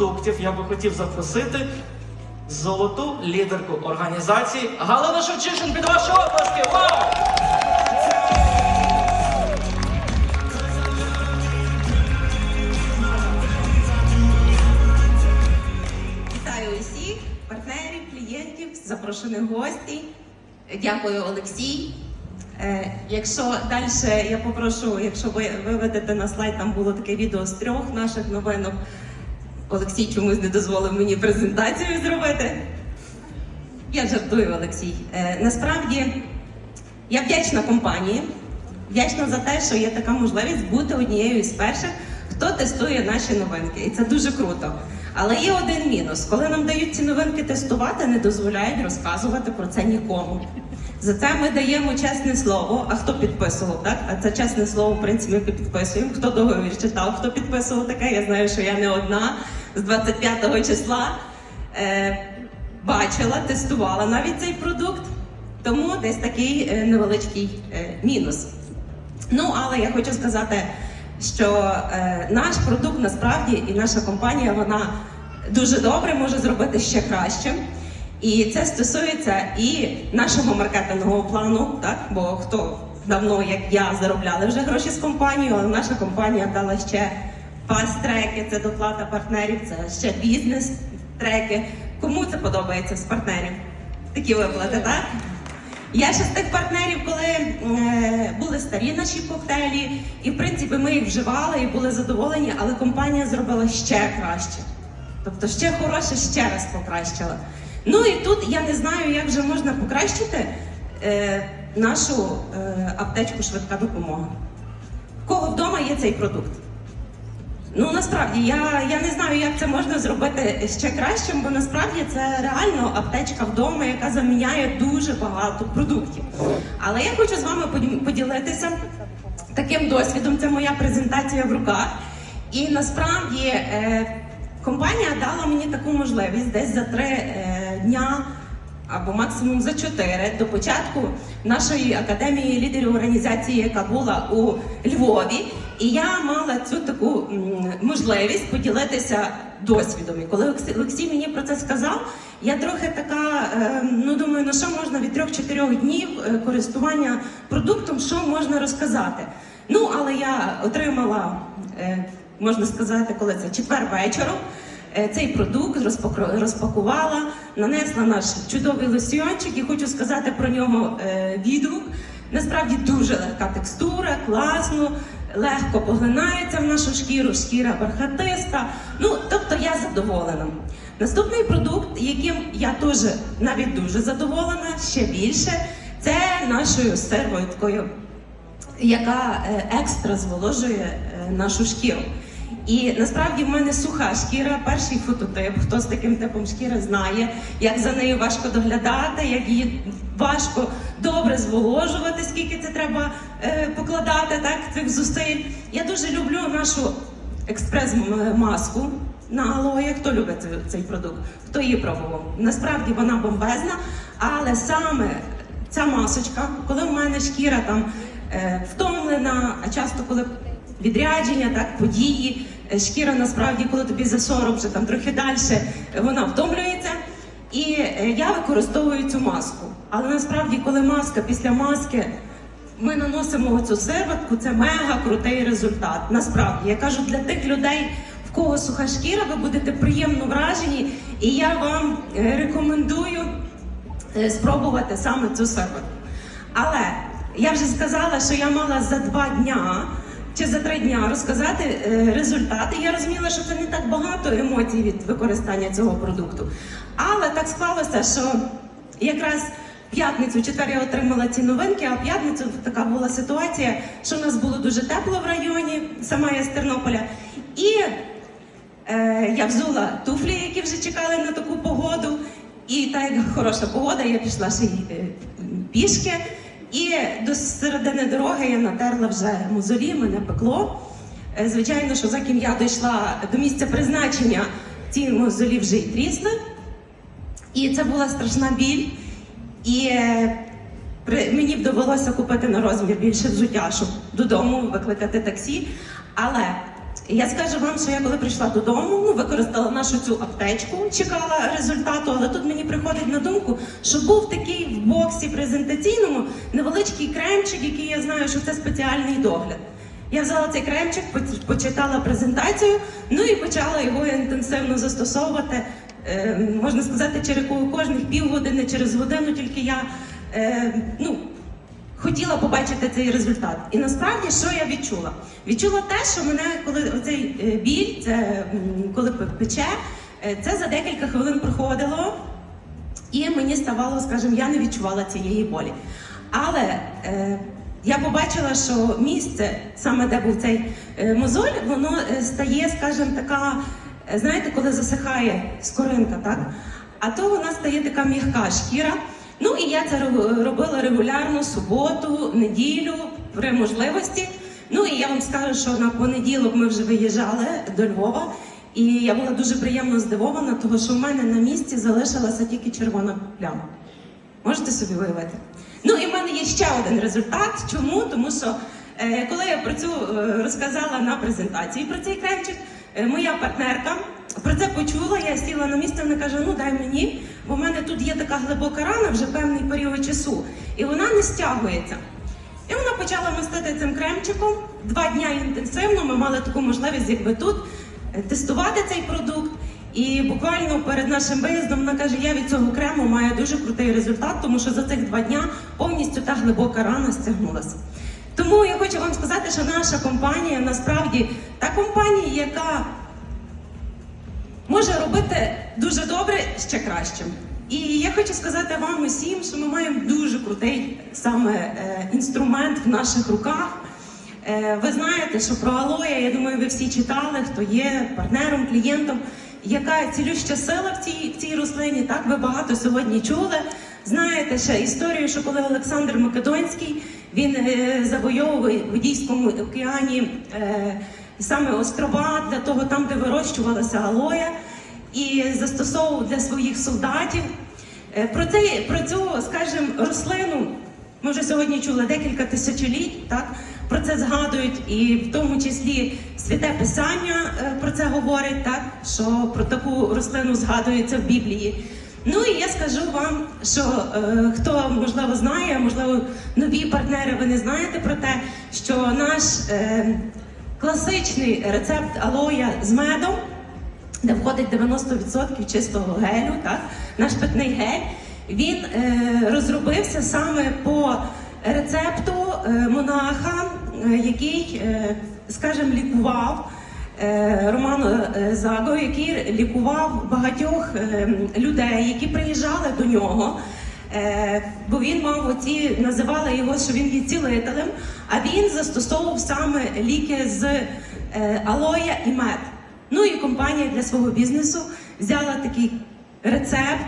продуктів я би хотів запросити золоту лідерку організації Галину Шевчишин під ваші оплески. Вау! Вітаю усіх партнерів, клієнтів, запрошених гостей. Дякую, Олексій. Е, якщо далі я попрошу, якщо ви виведете на слайд, там було таке відео з трьох наших новинок. Олексій чомусь не дозволив мені презентацію зробити. Я жартую, Олексій. Е, насправді я вдячна компанії, вдячна за те, що є така можливість бути однією із перших, хто тестує наші новинки. І це дуже круто. Але є один мінус: коли нам дають ці новинки тестувати, не дозволяють розказувати про це нікому. За це ми даємо чесне слово. А хто підписував, так? А це чесне слово, в принципі, ми підписуємо. Хто договір читав, хто підписував таке? Я знаю, що я не одна з 25 числа. Е, бачила, тестувала навіть цей продукт, тому десь такий е, невеличкий е, мінус. Ну, але я хочу сказати, що е, наш продукт насправді і наша компанія вона дуже добре може зробити ще краще. І це стосується і нашого маркетингового плану, так бо хто давно, як я, заробляли вже гроші з компанією, але наша компанія дала ще фаст-треки, це доплата партнерів, це ще бізнес-треки. Кому це подобається з партнерів? Такі виплати, так? Я ще з тих партнерів, коли е, були старі наші коктейлі, і в принципі ми їх вживали і були задоволені, але компанія зробила ще краще. Тобто ще хороше, ще раз покращила. Ну і тут я не знаю, як же можна покращити е, нашу е, аптечку швидка допомога. В кого вдома є цей продукт? Ну насправді я, я не знаю, як це можна зробити ще кращим, бо насправді це реально аптечка вдома, яка заміняє дуже багато продуктів. Але я хочу з вами поділ- поділитися таким досвідом. Це моя презентація в руках. І насправді е, компанія дала мені таку можливість десь за три е, дня або максимум за чотири до початку нашої академії лідерів організації, яка була у Львові. І я мала цю таку можливість поділитися досвідом. І коли Олекс- Олексій мені про це сказав, я трохи така, е, ну думаю, ну що можна від трьох-чотирьох днів е, користування продуктом, що можна розказати. Ну, але я отримала, е, можна сказати, коли це четвер вечором. Цей продукт розпаку- розпакувала, нанесла наш чудовий лосьйончик і хочу сказати про нього відгук. Насправді дуже легка текстура, класно, легко поглинається в нашу шкіру, шкіра бархатиста. Ну, тобто я задоволена. Наступний продукт, яким я теж навіть дуже задоволена, ще більше, це нашою сервоткою яка е, екстра зволожує е, нашу шкіру. І насправді в мене суха шкіра, перший фототип. Хто з таким типом шкіри знає, як за нею важко доглядати, як її важко добре зволожувати, скільки це треба е, покладати, так цих зусиль. Я дуже люблю нашу експрес-маску на алоє. Хто любить цей- продукт? Хто її пробував? Насправді вона бомбезна, але саме ця масочка, коли в мене шкіра там е, втомлена, а часто коли відрядження, так події, е, шкіра насправді, коли тобі за 40, вже там трохи далі, е, вона втомлюється. І е, я використовую цю маску. Але насправді, коли маска після маски ми наносимо цю сироватку, це мега крутий результат. Насправді я кажу для тих людей, в кого суха шкіра, ви будете приємно вражені, і я вам рекомендую спробувати саме цю сироватку. Але я вже сказала, що я мала за два дня чи за три дня розказати е, результати. Я розуміла, що це не так багато емоцій від використання цього продукту. Але так склалося, що якраз п'ятницю, четвер я отримала ці новинки, а в п'ятницю така була ситуація, що в нас було дуже тепло в районі, сама я з Тернополя. І Е, я взула туфлі, які вже чекали на таку погоду. І так як хороша погода, я пішла ще й е, пішки. І до середини дороги я натерла вже мозолі, мене пекло. Е, Звичайно, що за ким я дійшла до місця призначення, ці мозолі вже й трісли. І це була страшна біль. І е, мені б довелося купити на розмір більше взуття, щоб додому викликати таксі. Але Я скажу вам, що я коли прийшла додому, ну використала нашу цю аптечку, чекала результату, але тут мені приходить на думку, що був такий в боксі презентаційному невеличкий кремчик, який я знаю, що це спеціальний догляд. Я взяла цей кремчик, поч- почитала презентацію, ну і почала його інтенсивно застосовувати. Е, можна сказати, через кожних півгодини, через годину, тільки я е, ну, хотіла побачити цей результат. І насправді, що я відчула? Відчула те, що мене, коли оцей е, біль, це коли пече, е, це за декілька хвилин проходило, і мені ставало, скажімо, я не відчувала цієї болі. Але е, я побачила, що місце, саме де був цей е, мозоль, воно е, стає, скажімо, така, знаєте, коли засихає скоринка, так? А то вона стає така м'яка шкіра. Ну і я це робила регулярно, суботу, неділю, при можливості. Ну і я вам скажу, що на понеділок ми вже виїжджали до Львова, і я була дуже приємно здивована, тому що в мене на місці залишилася тільки червона пляма. Можете собі уявити? Ну і в мене є ще один результат. Чому? Тому що е, коли я про цю е, розказала на презентації про цей кремчик, е, моя партнерка про це почула, я сіла на місце, вона каже: ну дай мені, бо в мене тут є така глибока рана вже певний період часу, і вона не стягується. І вона почала мастити цим кремчиком. Два дня інтенсивно ми мали таку можливість, якби тут е, тестувати цей продукт. І буквально перед нашим виїздом вона каже: я від цього крему маю дуже крутий результат, тому що за цих два дня повністю та глибока рана стягнулася. Тому я хочу вам сказати, що наша компанія насправді та компанія, яка може робити дуже добре ще кращим. І я хочу сказати вам усім, що ми маємо дуже крутий саме е, інструмент в наших руках. Е, ви знаєте, що про алоя, я думаю, ви всі читали, хто є партнером, клієнтом, яка цілюща сила в цій, в цій рослині. Так, ви багато сьогодні чули. Знаєте ще історію, що коли Олександр Македонський він е, завойовує в Індійському океані е, саме острова для того, там, де вирощувалася алоя, і застосовував для своїх солдатів. Е, Про, це, про цю, скажімо, рослину ми вже сьогодні чули декілька тисячоліть, так? Про це згадують, і в тому числі святе писання е, про це говорить, так? що про таку рослину згадується в Біблії. Ну і я скажу вам, що е, хто можливо знає, можливо, нові партнери, ви не знаєте про те, що наш е, класичний рецепт алоя з медом де входить 90% чистого гелю, так? наш питний гель, він е, розробився саме по рецепту е, монаха, е, який, е, скажімо, лікував. е, Роману е, Заго, який лікував багатьох е, людей, які приїжджали до нього. Е, бо він мав оці, називали його, що він є цілителем, а він застосовував саме ліки з е, алоя і мед. Ну і компанія для свого бізнесу взяла такий рецепт,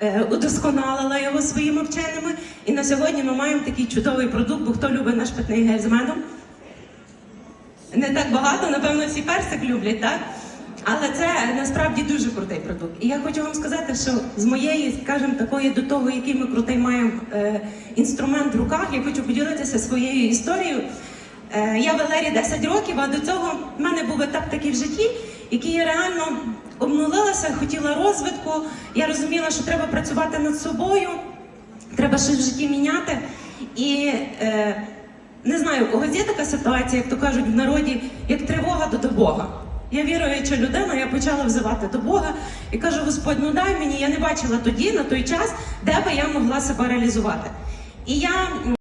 е, удосконалила його своїми вченими. І на сьогодні ми маємо такий чудовий продукт, бо хто любить наш питний гель з медом? Не так багато, напевно, всі персик люблять, так? Але це насправді дуже крутий продукт. І я хочу вам сказати, що з моєї, скажімо, такої до того, який ми крутий маємо е, інструмент в руках, я хочу поділитися своєю історією. Е, я в Елері 10 років, а до цього в мене був етап такий в житті, який я реально обнулилася, хотіла розвитку. Я розуміла, що треба працювати над собою, треба щось в житті міняти. І е, не знаю, у когось є така ситуація, як то кажуть в народі, як тривога до Бога. Я віруюча людина, я почала взивати до Бога і кажу: Господь, ну дай мені, я не бачила тоді, на той час, де би я могла себе реалізувати. І я